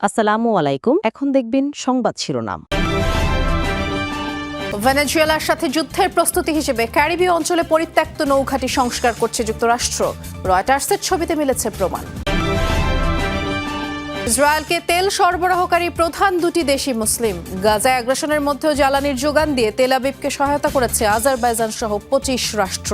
আসসালামু আলাইকুম। এখন দেখবেন সংবাদ শিরোনাম। ভেনেজুয়েলার সাথে যুদ্ধের প্রস্তুতি হিসেবে ক্যারিবীয় অঞ্চলে পরিত্যক্ত নৌঘাটি সংস্কার করছে যুক্তরাষ্ট্র। রয়টার্সের ছবিতে মিলেছে প্রমাণ। ইসরায়েলকে তেল সরবরাহকারী প্রধান দুটি দেশই মুসলিম। গাজায় আগ্রাসনের মধ্যেও জ্বালানির যোগান দিয়ে তেল আবিবকে সহায়তা করেছে আজারবাইজান সহ পঁচিশ রাষ্ট্র।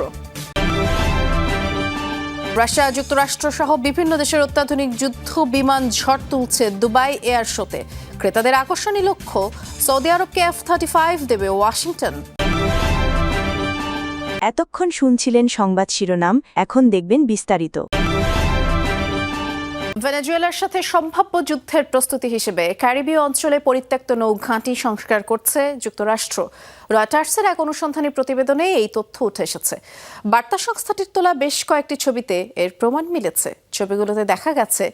রাশিয়া যুক্তরাষ্ট্র সহ বিভিন্ন দেশের অত্যাধুনিক যুদ্ধ বিমান ঝড় তুলছে দুবাই এয়ার শোতে। ক্রেতাদের আকর্ষণী লক্ষ্য সৌদি আরবকে এফ থার্টি ফাইভ দেবে ওয়াশিংটন। এতক্ষণ শুনছিলেন সংবাদ শিরোনাম এখন দেখবেন বিস্তারিত। ভেনেজুয়েলার সাথে সম্ভাব্য যুদ্ধের প্রস্তুতি হিসেবে ক্যারিবীয় অঞ্চলে পরিত্যক্ত নৌঘাঁটি সংস্কার করছে যুক্তরাষ্ট্র। রয়টার্সের এক অনুসন্ধানী প্রতিবেদনে এই তথ্য উঠে এসেছে। বার্তা সংস্থাটির তোলা বেশ কয়েকটি ছবিতে এর প্রমাণ মিলেছে। ছবিগুলোতে দেখা গেছে,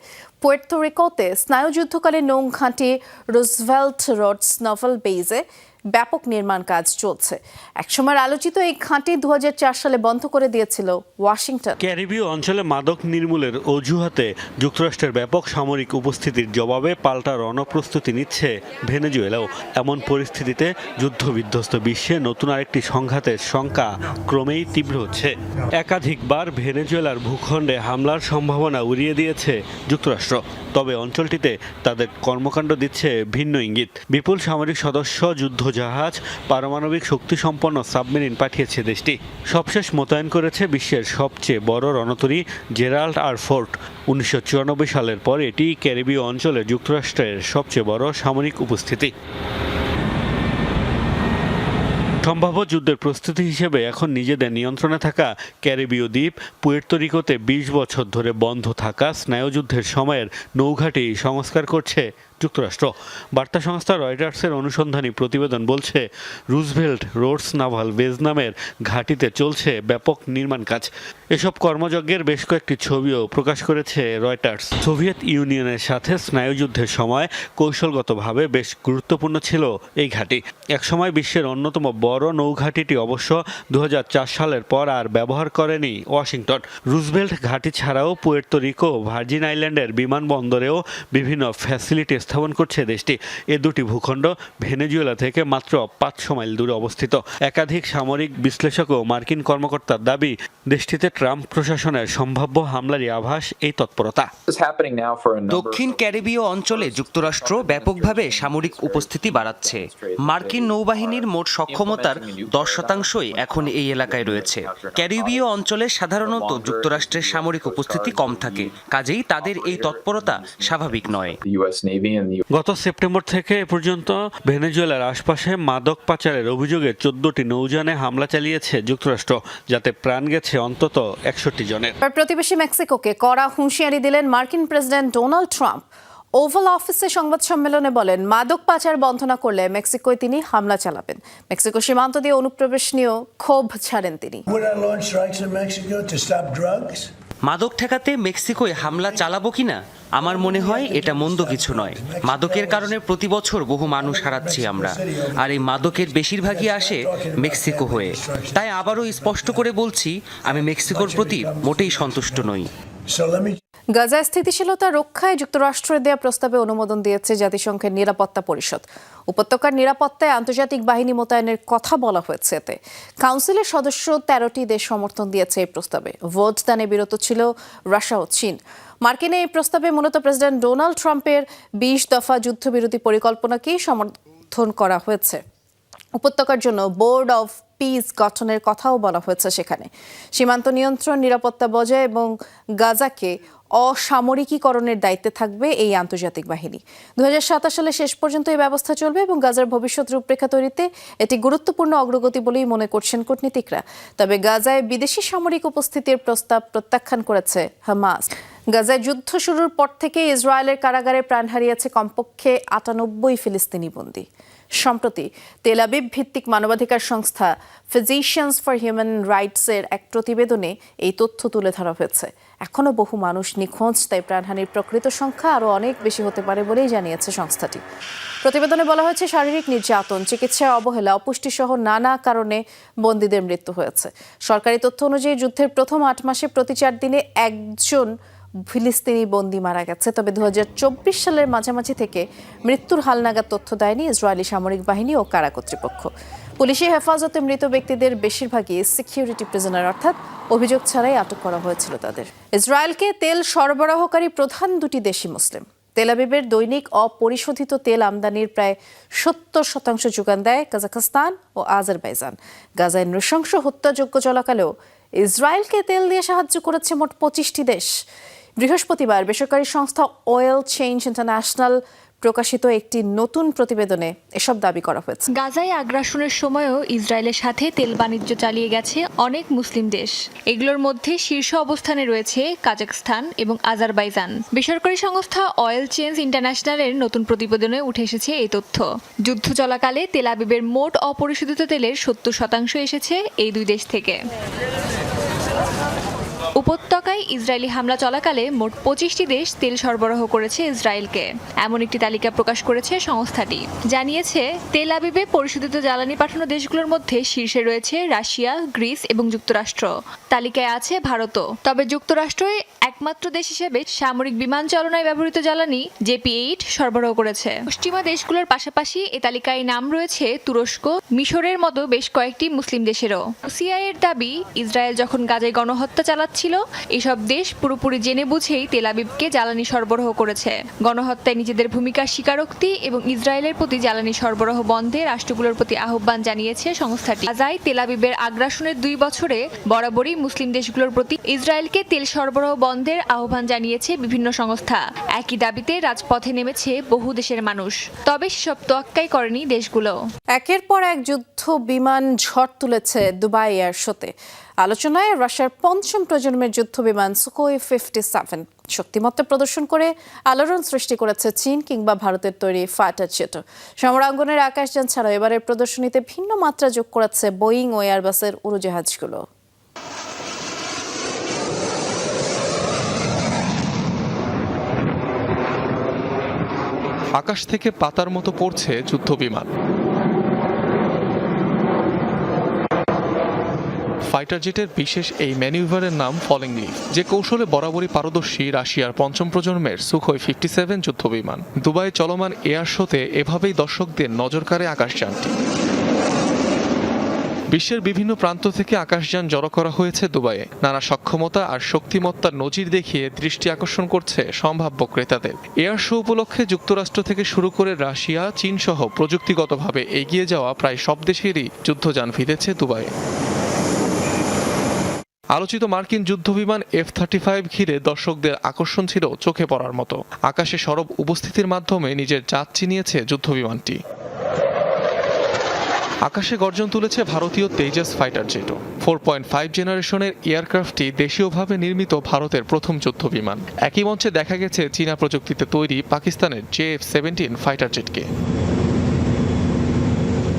পুয়ের্তো রিকোতে স্নায়ুযুদ্ধকালীন নৌঘাঁটি রুজভেল্ট রোডস নভেল বেইজে ব্যাপক নির্মাণ কাজ চলছে। একসময় আলোচিত এই ঘাঁটি দু সালে বন্ধ করে দিয়েছিল ওয়াশিংটন। ক্যারিবীয় অঞ্চলে মাদক নির্মূলের অজুহাতে যুক্তরাষ্ট্রের ব্যাপক সামরিক উপস্থিতির জবাবে পাল্টা রণপ্রস্তুতি নিচ্ছে ভেনেজুয়েলাও। এমন পরিস্থিতিতে যুদ্ধবিধ্বস্ত বিশ্বে নতুন আরেকটি সংঘাতের শঙ্কা ক্রমেই তীব্র হচ্ছে। একাধিকবার ভেনেজুয়েলার ভূখণ্ডে হামলার সম্ভাবনা উড়িয়ে দিয়েছে যুক্তরাষ্ট্র। তবে অঞ্চলটিতে তাদের কর্মকাণ্ড দিচ্ছে ভিন্ন ইঙ্গিত। বিপুল সামরিক সদস্য, যুদ্ধজাহাজ, পারমাণবিক শক্তিসম্পন্ন সাবমেরিন পাঠিয়েছে দেশটি। সবশেষ মোতায়েন করেছে বিশ্বের সবচেয়ে বড় রণতরী জেরাল্ড আর ফোর্ট। উনিশশো চুরানব্বই সালের পর এটি ক্যারিবীয় অঞ্চলে যুক্তরাষ্ট্রের সবচেয়ে বড় সামরিক উপস্থিতি। সম্ভাব্য যুদ্ধের প্রস্তুতি হিসেবে এখন নিজেদের নিয়ন্ত্রণে থাকা ক্যারিবীয় দ্বীপ পুয়ের্তরিকোতে বিশ বছর ধরে বন্ধ থাকা স্নায়ুযুদ্ধের সময়ের নৌঘাটি সংস্কার করছে যুক্তরাষ্ট্র। বার্তা সংস্থা রয়টার্সের অনুসন্ধানী প্রতিবেদন বলছে, রুজভেল্ট রোডস নাভাল বেজ নামের ঘাটিতে চলছে ব্যাপক নির্মাণ কাজ। এসব কর্মযজ্ঞের বেশ কয়েকটি ছবিও প্রকাশ করেছে রয়টার্স। সোভিয়েত ইউনিয়নের সাথে স্নায়ুযুদ্ধের সময় কৌশলগতভাবে বেশ গুরুত্বপূর্ণ ছিল এই ঘাঁটি। একসময় বিশ্বের অন্যতম বড় নৌঘাঁটিটি অবশ্য দু হাজার চার সালের পর আর ব্যবহার করেনি ওয়াশিংটন। রুজভেল্ট ঘাঁটি ছাড়াও পুয়ের্তো রিকো ভার্জিন আইল্যান্ডের বিমানবন্দরেও বিভিন্ন ফ্যাসিলিটি স্থাপন করছে দেশটি। এ দুটি ভূখণ্ড ভেনেজুয়েলা থেকে মাত্র পাঁচশো মাইল দূরে অবস্থিত। একাধিক সামরিক বিশ্লেষক ও মার্কিন কর্মকর্তার দাবি দেশটিতে ট্রাম্প প্রশাসনের সম্ভাব্য হামলারই আভাস এই তৎপরতা। দক্ষিণ ক্যারিবীয় অঞ্চলে যুক্তরাষ্ট্র ব্যাপকভাবে সামরিক উপস্থিতি বাড়াচ্ছে। মার্কিন নৌবাহিনীর মোট সক্ষমতার দশ শতাংশই এখন এই এলাকায় রয়েছে। ক্যারিবীয় অঞ্চলে সাধারণত যুক্তরাষ্ট্রের সামরিক উপস্থিতি কম থাকে কাজেই তাদের এই তৎপরতা স্বাভাবিক নয়। গত সেপ্টেম্বর থেকে এ পর্যন্ত ভেনেজুয়েলার আশপাশে মাদক পাচারের অভিযোগে চোদ্দটি নৌযানে হামলা চালিয়েছে যুক্তরাষ্ট্র যাতে প্রাণ গেছে অন্তত একষট্টি জনের। প্রতিবেশী মেক্সিকোকে কড়া হুঁশিয়ারি দিলেন মার্কিন প্রেসিডেন্ট ডোনাল্ড ট্রাম্প। ওভাল অফিসে সংবাদ সম্মেলনে বলেন মাদক পাচার বন্ধ না করলে মেক্সিকোয় তিনি হামলা চালাবেন। মেক্সিকো সীমান্ত দিয়ে অনুপ্রবেশ নিয়েও ক্ষোভ ছাড়েন তিনি। মাদক ঠেকাতে মেক্সিকোয় হামলা চালাবো কিনা? আমার মনে হয় এটা মন্দ কিছু নয়। মাদকের কারণে প্রতি বছর বহু মানুষ হারাচ্ছি আমরা। আর এই মাদকের বেশিরভাগই আসে মেক্সিকো হয়ে। তাই আবারও স্পষ্ট করে বলছি, আমি মেক্সিকোর প্রতি মোটেই সন্তুষ্ট নই। গাজায় স্থিতিশীলতা রক্ষায় যুক্তরাষ্ট্রের দেয়া প্রস্তাবে অনুমোদন দিয়েছে জাতিসংঘের নিরাপত্তা পরিষদ। উপত্যকার নিরাপত্তায় আন্তর্জাতিক বাহিনী মোতায়েনের কথা বলা হয়েছে এতে। কাউন্সিলের সদস্য তেরোটি দেশ সমর্থন দিয়েছে এই প্রস্তাবে। ভোট দানে বিরত ছিল রাশিয়া ও চীন। মার্কিনে এই প্রস্তাবে মূলত প্রেসিডেন্ট ডোনাল্ড ট্রাম্পের বিশ দফা যুদ্ধবিরতি পরিকল্পনাকেই সমর্থন করা হয়েছে। উপত্যকার জন্য বোর্ড অফ পিস গঠনের কথাও বলা হয়েছে সেখানে। সীমান্ত নিয়ন্ত্রণ, নিরাপত্তা বজায় এবং গাজাকে অসামরিকীকরণের দায়িত্বে থাকবে এই আন্তর্জাতিক বাহিনী। দু সালে শেষ পর্যন্ত এই ব্যবস্থা চলবে এবং গাজার ভবিষ্যৎ রূপরেখা তৈরিতে এটি গুরুত্বপূর্ণ অগ্রগতি বলেই মনে করছেন কূটনীতিকরা। তবে গাজায় বিদেশি সামরিক উপস্থিতির প্রস্তাব প্রত্যাখ্যান করেছে হামাস। গাজায় যুদ্ধ শুরুর পর থেকে ইসরায়েলের কারাগারে প্রাণ হারিয়েছে কমপক্ষে আটানব্বই ফিলিস্তিনি বন্দী। সম্প্রতি তেলাবিব ভিত্তিক মানবাধিকার সংস্থা ফিজিশিয়ানস ফর হিউম্যান রাইটসের এক প্রতিবেদনে এই তথ্য তুলে ধরা হয়েছে। এখনও বহু মানুষ নিখোঁজ, তাই প্রাণহানির প্রকৃত সংখ্যা আরও অনেক বেশি হতে পারে বলেই জানিয়েছে সংস্থাটি। প্রতিবেদনে বলা হয়েছে, শারীরিক নির্যাতন, চিকিৎসা অবহেলা অপুষ্টি সহ নানা কারণে বন্দীদের মৃত্যু হয়েছে। সরকারি তথ্য অনুযায়ী যুদ্ধের প্রথম আট মাসে প্রতি চার দিনে একজন ফিলিস্তিনি বন্দি মারা গেছে। তবে দুহাজার চব্বিশ সালের মাঝামাঝি থেকে মৃত্যুর হালনাগাদ তথ্য দেয়নি ইসরায়েলি সামরিক বাহিনী ও কারা কর্তৃপক্ষ। পুলিশি হেফাজতে মৃত ব্যক্তিদের বেশিরভাগই সিকিউরিটি প্রিজনার, অর্থাৎ অভিযোগ ছাড়াই আটক করা হয়েছিল তাদের। ইসরায়েলকে তেল সরবরাহকারী প্রধান দুটি দেশি মুসলিম। তেলাবিবের দৈনিক অপরিশোধিত তেল আমদানির প্রায় সত্তর শতাংশ যোগান দেয় কাজাখস্তান ও আজারবাইজান। গাজায় নৃশংস হত্যাযজ্ঞ চলাকালেও ইসরায়েলকে তেল দিয়ে সাহায্য করেছে মোট পঁচিশটি দেশ। বৃহস্পতিবার বেসরকারি সংস্থা অয়েল চেঞ্জ ইন্টারন্যাশনাল প্রকাশিত একটি নতুন প্রতিবেদনে এসব দাবি করা হয়েছে। গাজায় আগ্রাসনের সময়ও ইসরায়েলের সাথে তেল বাণিজ্য চালিয়ে গেছে অনেক মুসলিম দেশ। এগুলোর মধ্যে শীর্ষ অবস্থানে রয়েছে কাজাখস্তান এবং আজারবাইজান। বেসরকারি সংস্থা অয়েল চেঞ্জ ইন্টারন্যাশনালের নতুন প্রতিবেদনে উঠে এসেছে এই তথ্য। যুদ্ধ চলাকালে তেল আবিবের মোট অপরিশোধিত তেলের সত্তর শতাংশ এসেছে এই দুই দেশ থেকে। উপত্যকায় ইসরায়েলি হামলা চলাকালে মোট পঁচিশটি দেশ তেল সরবরাহ করেছে ইসরায়েলকে। এমন একটি তালিকা প্রকাশ করেছে সংস্থাটি। জানিয়েছে, তেল আবিবে পরিশোধিত জ্বালানি পাঠানো দেশগুলোর মধ্যে শীর্ষে রয়েছে রাশিয়া, গ্রিস এবং যুক্তরাষ্ট্র। তালিকায় আছে ভারতও। তবে যুক্তরাষ্ট্রই একমাত্র দেশ হিসেবে সামরিক বিমান চালনায় ব্যবহৃত জ্বালানি জেপি এইট সরবরাহ করেছে। পশ্চিমা দেশগুলোর পাশাপাশি এ তালিকায় নাম রয়েছে তুরস্ক, মিশরের মতো বেশ কয়েকটি মুসলিম দেশেরও। সিআইয়ের দাবি, ইসরায়েল যখন গাজায় গণহত্যা চালাচ্ছিল এসব দেশ পুরোপুরি জেনে বুঝেই তেল আবিবকে জ্বালানি সরবরাহ করেছে। গণহত্যায় নিজেদের ভূমিকার স্বীকারোক্তি এবং ইসরায়েলের প্রতি জ্বালানি সরবরাহ বন্ধে রাষ্ট্রগুলোর প্রতি আহ্বান জানিয়েছে সংস্থাটি। গাজায় তেল আবিবের আগ্রাসনের দুই বছরে বরাবরই মুসলিম দেশগুলোর প্রতি ইসরায়েলকে তেল সরবরাহ বন্ধের আহ্বান জানিয়েছে বিভিন্ন সংস্থা। একই দাবিতে রাজপথে নেমেছে বহু দেশের মানুষ। তবে সেসব তোয়াক্কাই করেনি দেশগুলো। একের পর এক যুদ্ধ বিমান ঝড় তুলেছে দুবাই এয়ার শোতে আলোচনায় রাশিয়ার পঞ্চম প্রজন্মের যুদ্ধ বিমান সুকোই ফিফটি সেভেন শক্তিমত্তা প্রদর্শন করে আলোড়ন সৃষ্টি করেছে চীন কিংবা ভারতের তৈরি ফাইটার জেট। সমরাঙ্গনের আকাশযান ছাড়াও এবারের প্রদর্শনীতে ভিন্ন মাত্রা যোগ করেছে বোয়িং ও এয়ারবাসের উড়োজাহাজগুলো। আকাশ থেকে পাতার মতো পড়ছে যুদ্ধবিমান। ফাইটার জেটের বিশেষ এই ম্যানিউভারের নাম ফলিং লিফ যে কৌশলে বরাবরই পারদর্শী রাশিয়ার পঞ্চম প্রজন্মের সুখোই ফিফটি সেভেন যুদ্ধবিমান। দুবাই চলমান এয়ার শোতে এভাবেই দর্শকদের নজর কাড়ে আকাশযানটি। বিশ্বের বিভিন্ন প্রান্ত থেকে আকাশযান জড়ো করা হয়েছে দুবাইয়ে। নানা সক্ষমতা আর শক্তিমত্তার নজির দেখিয়ে দৃষ্টি আকর্ষণ করছে সম্ভাব্য ক্রেতাদের। এয়ার শো উপলক্ষে যুক্তরাষ্ট্র থেকে শুরু করে রাশিয়া চীন সহ প্রযুক্তিগতভাবে এগিয়ে যাওয়া প্রায় সব দেশেরই যুদ্ধযান ফিরেছে দুবাইয়ে। আলোচিত মার্কিন যুদ্ধবিমান এফ থার্টি ফাইভ ঘিরে দর্শকদের আকর্ষণ ছিল চোখে পড়ার মতো। আকাশে সরব উপস্থিতির মাধ্যমে নিজের জাত চিনিয়েছে যুদ্ধবিমানটি। আকাশে গর্জন তুলেছে ভারতীয় তেজাস ফাইটার জেটও ফোর পয়েন্ট ফাইভ জেনারেশনের এয়ারক্রাফটটি দেশীয়ভাবে নির্মিত ভারতের প্রথম যুদ্ধ বিমান একই মঞ্চে দেখা গেছে চীনা প্রযুক্তিতে তৈরি পাকিস্তানের জে এফ সেভেন্টিন ফাইটার জেটকে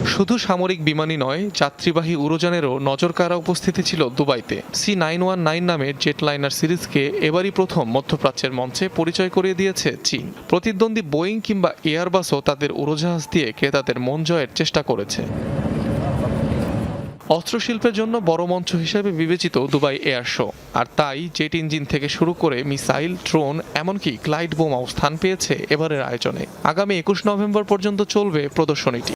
শুধু সামরিক বিমানই নয়, যাত্রীবাহী উড়োজানেরও নজরকাড়া উপস্থিতি ছিল দুবাইতে। সি নাইন ওয়ান নাইন নামের জেটলাইনার সিরিজকে এবারই প্রথম মধ্যপ্রাচ্যের মঞ্চে পরিচয় করিয়ে দিয়েছে চীন। প্রতিদ্বন্দ্বী বোয়িং কিংবা এয়ারবাসও তাদের উড়োজাহাজ দিয়ে ক্রেতাদের মন জয়ের চেষ্টা করেছে। অস্ত্রশিল্পের জন্য বড় মঞ্চ হিসেবে বিবেচিত দুবাই এয়ার শো। আর তাই জেট ইঞ্জিন থেকে শুরু করে মিসাইল, ড্রোন, এমনকি গ্লাইড বোমাও স্থান পেয়েছে এবারের আয়োজনে। আগামী একুশ নভেম্বর পর্যন্ত চলবে প্রদর্শনীটি।